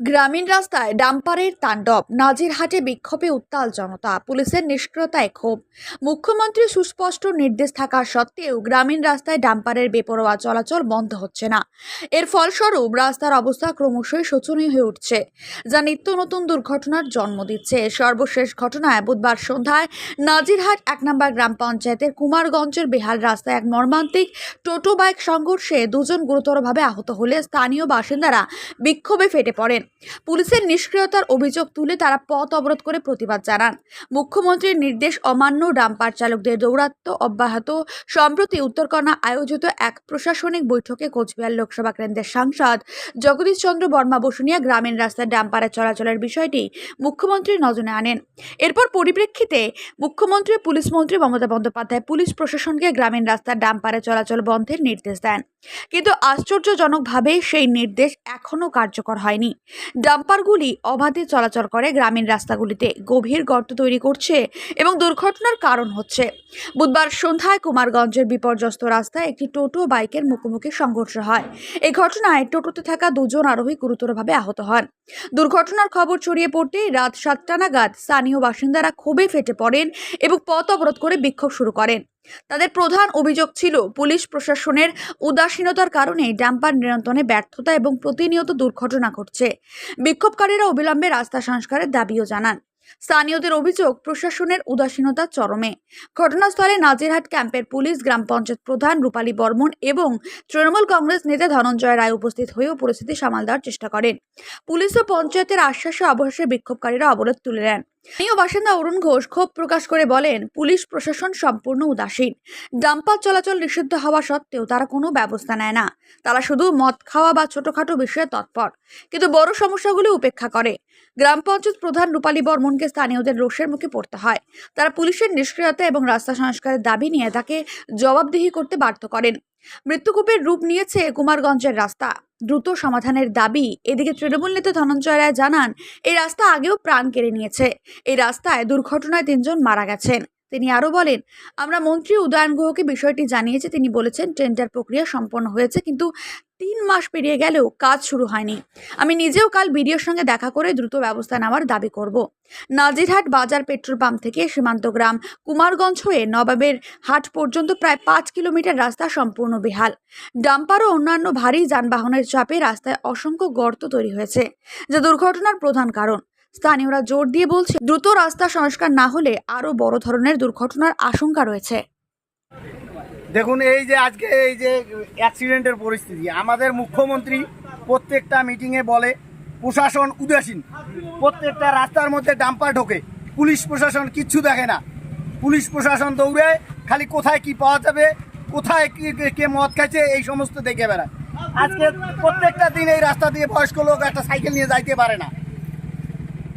গ্রামীণ রাস্তায় ডাম্পারের তাণ্ডব। নাজিরহাটে বিক্ষোভে উত্তাল জনতা। পুলিশের নিষ্ক্রিয়তায় ক্ষোভ। মুখ্যমন্ত্রীর সুস্পষ্ট নির্দেশ থাকা সত্ত্বেও গ্রামীণ রাস্তায় ডাম্পারের বেপরোয়া চলাচল বন্ধ হচ্ছে না। এর ফলস্বরূপ রাস্তার অবস্থা ক্রমশই শোচনীয় হয়ে উঠছে, যা নিত্য নতুন দুর্ঘটনার জন্ম দিচ্ছে। সর্বশেষ ঘটনায় বুধবার সন্ধ্যায় নাজিরহাট এক নম্বর গ্রাম পঞ্চায়েতের কুমারগঞ্জের বেহাল রাস্তায় এক মর্মান্তিক টোটো বাইক সংঘর্ষে দুজন গুরুতরভাবে আহত হলে স্থানীয় বাসিন্দারা বিক্ষোভে ফেটে পড়েন। পুলিশের নিষ্ক্রিয়তার অভিযোগ তুলে তারা পথ অবরোধ করে প্রতিবাদ জানান। মুখ্যমন্ত্রীর নির্দেশ অমান্য ডাম্পার চালকদের দৌরাত্ম অব্যাহত। সম্প্রতি উত্তরকন্যা আয়োজিত এক প্রশাসনিক বৈঠকে কোচবিহার লোকসভা কেন্দ্রের সাংসদ জগদীশ চন্দ্র বর্মা বসুনিয়া গ্রামীণ রাস্তায় ডাম্পারে চলাচলের বিষয়টি মুখ্যমন্ত্রীর নজরে আনেন। এরপর পরিপ্রেক্ষিতে মুখ্যমন্ত্রী, পুলিশ মন্ত্রী মমতা বন্দ্যোপাধ্যায় পুলিশ প্রশাসনকে গ্রামীণ রাস্তার ডাম্পারে চলাচল বন্ধের নির্দেশ দেন। কিন্তু আশ্চর্যজনকভাবে সেই নির্দেশ এখনও কার্যকর হয়নি। ডাম্পারগুলি অবাধে চলাচল করে গ্রামীণ রাস্তাগুলিতে। গভীর গর্ত তৈরি করছে এবং দুর্ঘটনার কারণ হচ্ছে। বুধবার সন্ধ্যায় কুমারগঞ্জের বিপর্যস্ত রাস্তায় একটি টোটো বাইকের মুখোমুখি সংঘর্ষ হয়। এই ঘটনায় টোটোতে থাকা দুজন আরোহী গুরুতরভাবে আহত হন। দুর্ঘটনার খবর ছড়িয়ে পড়তেই রাত সাতটা নাগাদ স্থানীয় বাসিন্দারা ক্ষোভে ফেটে পড়েন এবং পথ অবরোধ করে বিক্ষোভ শুরু করেন। তাদের প্রধান অভিযোগ ছিল, পুলিশ প্রশাসনের উদাসীনতার কারণে ড্যাম্পার নিয়ন্ত্রণে ব্যর্থতা এবং প্রতিনিয়ত দুর্ঘটনা ঘটছে। বিক্ষোভকারীরা অবিলম্বে রাস্তা সংস্কারের দাবিও জানান। স্থানীয়দের অভিযোগ, প্রশাসনের উদাসীনতা চরমে। ঘটনাস্থলে নাজিরহাট ক্যাম্পের পুলিশ, গ্রাম পঞ্চায়েত প্রধান রূপালী বর্মন এবং তৃণমূল কংগ্রেস নেতা ধনঞ্জয় রায় উপস্থিত হয়েও পরিস্থিতি সামাল দেওয়ার চেষ্টা করেন। পুলিশ ও পঞ্চায়েতের আশ্বাসে অবশেষে বিক্ষোভকারীরা অবরোধ তুলে নেন। স্থানীয় বাসিন্দা অরুণ ঘোষ ক্ষোভ প্রকাশ করে বলেন, পুলিশ প্রশাসন সম্পূর্ণ উদাসীন। ডাম্পার চলাচল নিষিদ্ধ হওয়া সত্ত্বেও তারা কোনো ব্যবস্থা নেয় না। তারা শুধু মদ খাওয়া বা ছোটখাটো বিষয়ে তৎপর। কিন্তু বড় সমস্যাগুলি উপেক্ষা করে। গ্রাম পঞ্চায়েত প্রধান রূপালী বর্মনকে স্থানীয়দের রোষের মুখে পড়তে হয়। তারা পুলিশের নিষ্ক্রিয়তা এবং রাস্তা সংস্কারের দাবি নিয়ে তাকে জবাবদিহি করতে বাধ্য করেন। মৃত্যুকূপের রূপ নিয়েছে কুমারগঞ্জের রাস্তা। দ্রুত সমাধানের দাবি এদিকে তৃণমূল নেতা ধনঞ্জয় রায় জানান, এই রাস্তা আগেও প্রাণ কেড়ে নিয়েছে। এই রাস্তায় দুর্ঘটনায় তিনজন মারা গেছেন। তিনি আরও বলেন, আমরা মন্ত্রী উদয়ন গুহকে বিষয়টি জানিয়েছে। তিনি বলেছেন, টেন্ডার প্রক্রিয়া সম্পন্ন হয়েছে, কিন্তু তিন মাস পেরিয়ে গেলেও কাজ শুরু হয়নি। আমি নিজেও কাল বিডিওর সঙ্গে দেখা করে দ্রুত ব্যবস্থা নেওয়ার দাবি করব। নাজিরহাট বাজার পেট্রোল পাম্প থেকে সীমান্ত গ্রাম কুমারগঞ্জ হয়ে নবাবের হাট পর্যন্ত প্রায় পাঁচ কিলোমিটার রাস্তা সম্পূর্ণ বেহাল। ডাম্পার ও অন্যান্য ভারী যানবাহনের চাপে রাস্তায় অসংখ্য গর্ত তৈরি হয়েছে, যা দুর্ঘটনার প্রধান কারণ। স্থানীয়রা জোর দিয়ে বলছে, দ্রুত রাস্তা সংস্কার না হলে আরও বড় ধরনের দুর্ঘটনার আশঙ্কা রয়েছে। দেখুন, এই যে আজকে এই যে অ্যাক্সিডেন্টের পরিস্থিতি, আমাদের মুখ্যমন্ত্রী প্রত্যেকটা মিটিংয়ে বলে, প্রশাসন উদাসীন। প্রত্যেকটা রাস্তার মধ্যে ডাম্পার ঢোকে। পুলিশ প্রশাসন কিচ্ছু দেখে না। পুলিশ প্রশাসন দৌড়ে, খালি কোথায় কি পাওয়া যাবে, কোথায় কি মদ খাইছে, এই সমস্ত দেখে বেড়ায়। আজকে প্রত্যেকটা দিন এই রাস্তা দিয়ে বয়স্ক লোক একটা সাইকেল নিয়ে যাইতে পারে না।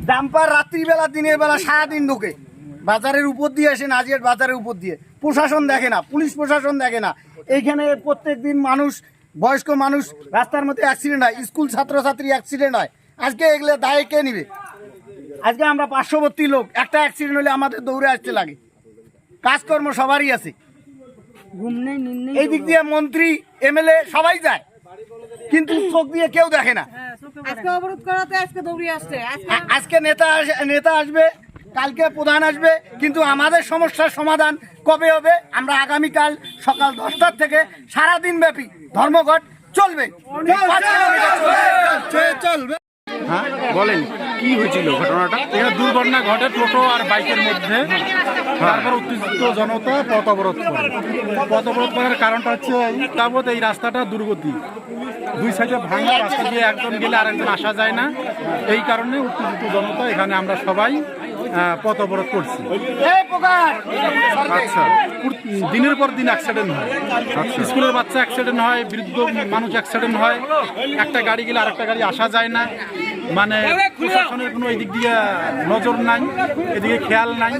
ডাম্পার রাত্রিবেলা দিনের বেলা সারাদিন ঢোকে। বাজারের উপর দিয়ে আসে নাজিয়ার বাজারের উপর দিয়ে। প্রশাসন দেখে না পুলিশ প্রশাসন দেখে না। এইখানে প্রত্যেক দিন মানুষ বয়স্ক মানুষ রাস্তার মধ্যে অ্যাক্সিডেন্ট হয়। স্কুল ছাত্রছাত্রী অ্যাক্সিডেন্ট হয়। আজকে এগুলো দায়ে কে নিবে? আজকে আমরা পার্শ্ববর্তী লোক একটা অ্যাক্সিডেন্ট হলে আমাদের দৌড়ে আসতে লাগে। কাজকর্ম সবারই আছে। এই দিক দিয়ে মন্ত্রী এমএলএ সবাই যায়। কিন্তু চোখ দিয়ে কেউ দেখে না। আজকে অবরোধ করাতে আজকে দৌড়িয়ে আসছে। আজকে নেতা নেতা আসবে কালকে প্রধান আসবে কিন্তু আমাদের সমস্যার সমাধান কবে হবে? আমরা আগামীকাল সকাল দশটার থেকে সারাদিন ব্যাপী ধর্মঘট চলবে। হ্যাঁ বলেন কি হয়েছিল ঘটনাটা? এখানে দুর্ঘটনা ঘটে টোটো আর বাইকের মধ্যে। তারপর উত্তেজিত জনতা পথ অবরোধ করে। পথ অবরোধ করার কারণটা হচ্ছে তাবৎ এই রাস্তাটা দুর্গতি। দুই সাইডে ভাঙা রাস্তা দিয়ে একজন গেলে আরেকজন আসা যায় না। এই কারণে উত্তেজিত জনতা এখানে আমরা সবাই পথ অবরোধ করছি। আচ্ছা। দিনের পর দিন অ্যাক্সিডেন্ট হয়। স্কুলের বাচ্চা অ্যাক্সিডেন্ট হয় বৃদ্ধ মানুষ অ্যাক্সিডেন্ট হয়। একটা গাড়ি গেলে আরেকটা গাড়ি আসা যায় না। মানে প্রশাসনের কোনো এই দিক দিয়ে নজর নাই এদিকে খেয়াল নাই।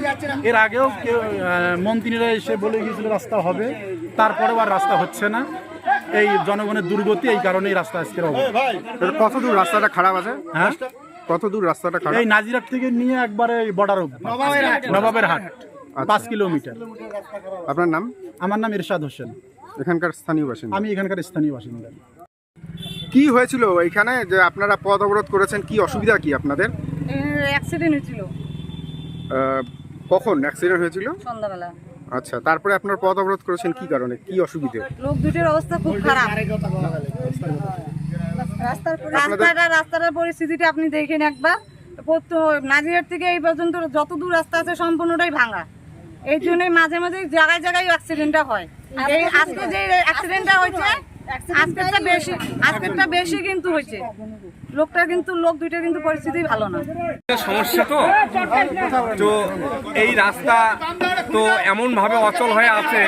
এর আগেও কেউ মন্ত্রীরা এসে বলে গিয়েছিল রাস্তা হবে তারপরেও আর রাস্তা হচ্ছে না। এই জনগণের দুর্গতি এই কারণে এই রাস্তা আজকের অবস্থা কত দূর রাস্তাটা খারাপ আছে? হ্যাঁ? কত দূর রাস্তাটা খারাপ? এই নাজিরাট থেকে নিয়ে একবারে বর্ডার নবাবের নবাবের হাট পাঁচ কিলোমিটার। আপনার নাম? আমার নাম ইরশাদ হোসেন। এখানকার স্থানীয় বাসিন্দা। আমি এখানকার স্থানীয় বাসিন্দা। কি হয়েছিল এখানে? যে আপনারা পথ অবরোধ করেছেন কি অসুবিধা কি আপনাদের? অ্যাক্সিডেন্ট হয়েছিল। আহ, কখন অ্যাক্সিডেন্ট হয়েছিল? সন্ধ্যাবেলা। আচ্ছা তারপরে আপনার পথ অবরোধ করেছেন কি কারণে? কি অসুবিধে? লোক দুটোর অবস্থা খুব খারাপ। রাস্তাটা রাস্তাটার পরিস্থিতিটা আপনি দেখেন একবার। প্রত- থেকে এই পর্যন্ত যত দূর রাস্তা আছে সম্পূর্ণটাই ভাঙা। এই জন্যই মাঝে মাঝে জায়গায় জায়গায় অ্যাক্সিডেন্টটা হয়। এই আজকে যে অ্যাক্সিডেন্টটা হয়েছে আজকেরটা বেশি আজকেরটা বেশি কিন্তু হয়েছে। লোকটা কিন্তু, লোক দুইটা কিন্তু পরিস্থিতি ভালো না। সমস্যা তো। তো এই রাস্তা তো এমন ভাবে অচল হয়ে আছে,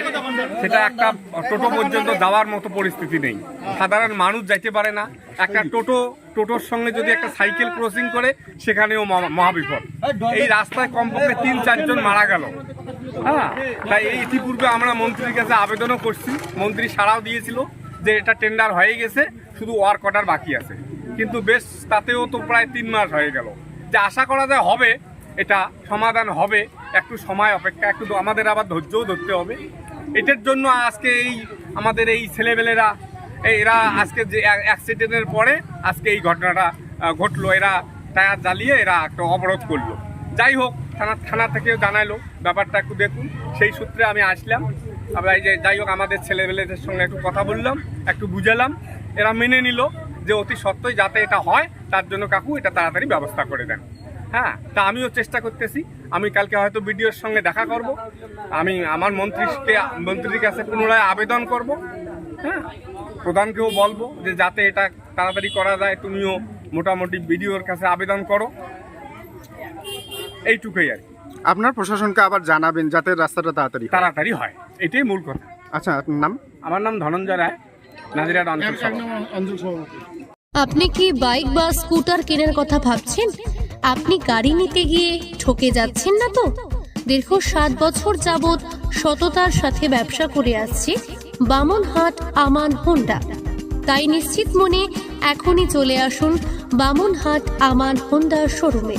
সেটা একটা টোটো পর্যন্ত যাওয়ার মতো পরিস্থিতি নেই। সাধারণ মানুষ যাইতে পারে না। একটা টোটো, টোটোর সঙ্গে যদি একটা সাইকেল ক্রসিং করে, সেখানেও মহা- মহাবিপদ। এই রাস্তায় কমপক্ষে তিন, চারজন মারা গেল। হ্যাঁ তাই এই ইতিপূর্বে আমরা মন্ত্রীর কাছে আবেদনও করছি। মন্ত্রী সাড়াও দিয়েছিল। যে এটা টেন্ডার হয়ে গেছে, শুধু ওয়ার্ক অর্ডার বাকি আছে। কিন্তু বেশ, তাতেও তো প্রায় তিন মাস হয়ে গেল। যে আশা করা যায় হবে, এটা সমাধান হবে। একটু সময় অপেক্ষা, একটু আমাদের আবার ধৈর্যও ধরতে হবে। এটার জন্য আজকে এই আমাদের এই ছেলেবেলেরা এরা আজকে যে অ্যাক্সিডেন্টের পরে আজকে এই ঘটনাটা ঘটলো। এরা টায়ার জ্বালিয়ে এরা একটা অবরোধ করল। যাই হোক, থানা থানা থেকে জানাইলো ব্যাপারটা একটু দেখুন। সেই সূত্রে আমি আসলাম। আমরা এই যে, যাই হোক, আমাদের ছেলেবেলেদের সঙ্গে একটু কথা বললাম, একটু বুঝালাম। এরা মেনে নিল যে অতি সত্ত্বই যাতে এটা হয়, তার জন্য কাকু এটা তাড়াতাড়ি ব্যবস্থা করে দেন। হ্যাঁ তা আমিও চেষ্টা করতেছি। আমি কালকে হয়তো বিডিওর সঙ্গে দেখা করব। আমি আমার মন্ত্রীকে, মন্ত্রীর কাছে পুনরায় আবেদন করব। হ্যাঁ প্রধানকেও বলব যে যাতে এটা তাড়াতাড়ি করা যায়, তুমিও মোটামুটি বিডিওর কাছে আবেদন করো। এইটুকুই আর কি। আপনার প্রশাসনকে আবার জানাবেন যাতে রাস্তাটা তাড়াতাড়ি হয়। তাড়াতাড়ি হয়। এটাই মূল কথা। আচ্ছা আপনার নাম? আমার নাম ধনঞ্জয় রায় নাজিরাট অঞ্চল সভাপতি। আপনি কি বাইক বা স্কুটার কেনার কথা ভাবছেন? আপনি গাড়ি নিতে গিয়ে ঠকে যাচ্ছেন না তো? দীর্ঘ সাত বছর যাবৎ সততার সাথে ব্যবসা করে আসছে বামনহাট আমান হোন্ডা। তাই নিশ্চিত মনে এখনই চলে আসুন বামনহাট আমান হোন্ডা শোরুমে।